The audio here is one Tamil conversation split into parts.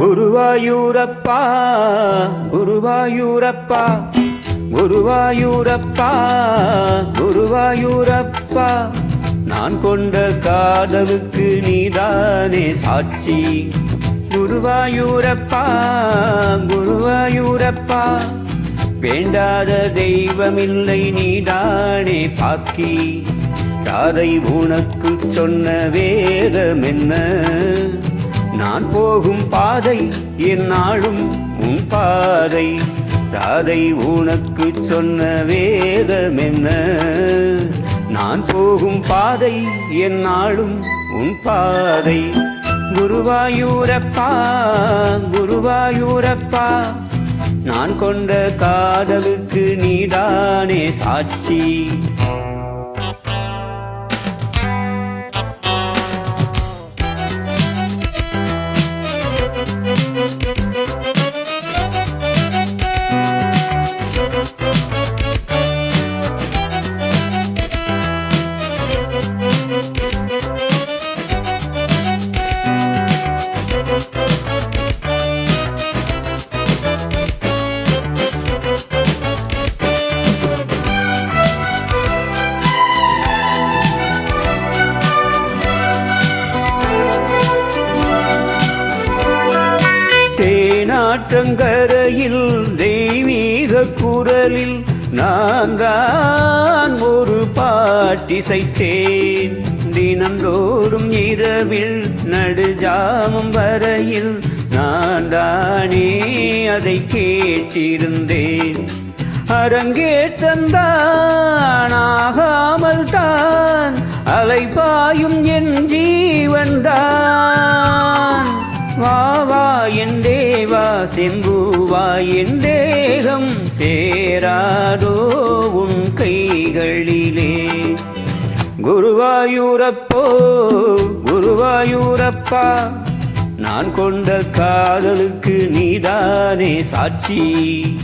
குருவாயூரப்பா குருவாயூரப்பா குருவாயூரப்பா குருவாயூரப்பா. நான் கொண்ட காதலுக்கு நீதானே சாட்சி. குருவாயூரப்பா குருவாயூரப்பா. வேண்டாத தெய்வமில்லை நீதானே பாக்கி தாதை உனக்கு சொன்ன வேதம் என்ன? நான் போகும் பாதை என்னாலும் உன் பாதை. தாதை உனக்கு சொன்ன வேதம் என்ன? நான் போகும் பாதை என்னாலும் உன் பாதை. குருவாயூரப்பா குருவாயூரப்பா நான் கொண்ட காதலுக்கு நீதானே சாட்சி. தேனாற்றங்கரையில் தெய்வீக குரலில் நான் தான் ஒரு பாட்டிசைத்தேன். தினந்தோறும் இரவில் நடுஜாமம் வரையில் நான் தானே அதை கேட்டிருந்தேன் அரங்கேற்றந்தானாகாமல் தான் அலைபாயும் என் ஜீவன்தான். வா வா என் தேவா செம்புவா என் தேகம் சேராதோ உன் கைகளிலே. குருவாயூரப்போ குருவாயூரப்பா நான் கொண்ட காதலுக்கு நீதானே சாட்சி.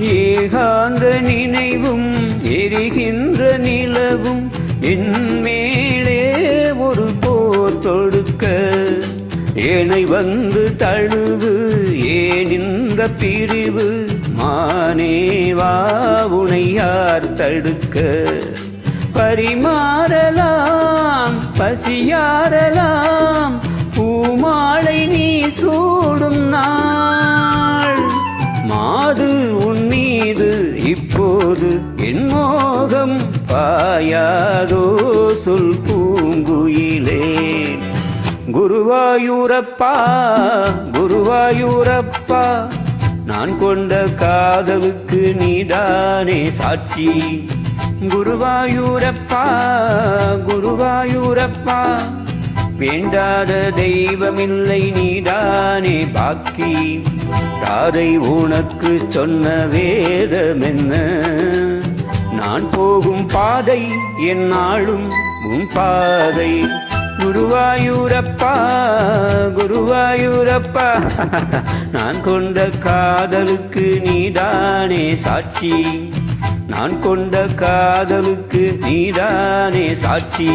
ஏகாந்த நினைவும் எரிகின்ற நிலவும் என் மேலே ஒரு போர் தொடுக்க ஏனை வந்து தழுவு ஏன் இந்த பிரிவு? மானேவா உனை யார் தடுக்க? பரிமாறலாம் பசியாறலாம் பூமாலை நீ சூ யாதோ சொல் பூங்குயிலே. குருவாயூரப்பா குருவாயூரப்பா நான் கொண்ட காதலுக்கு நீதானே சாட்சி. குருவாயூரப்பா குருவாயூரப்பா வேண்டாத தெய்வமில்லை நீதானே பாக்கி. தாதை உனக்கு சொன்ன வேதம் என்ன நான் போகும் பாதை என்னாலும் உன் பாதை. குருவாயூரப்பா குருவாயூரப்பா நான் கொண்ட காதலுக்கு நீதானே சாட்சி. நான் கொண்ட காதலுக்கு நீதானே சாட்சி.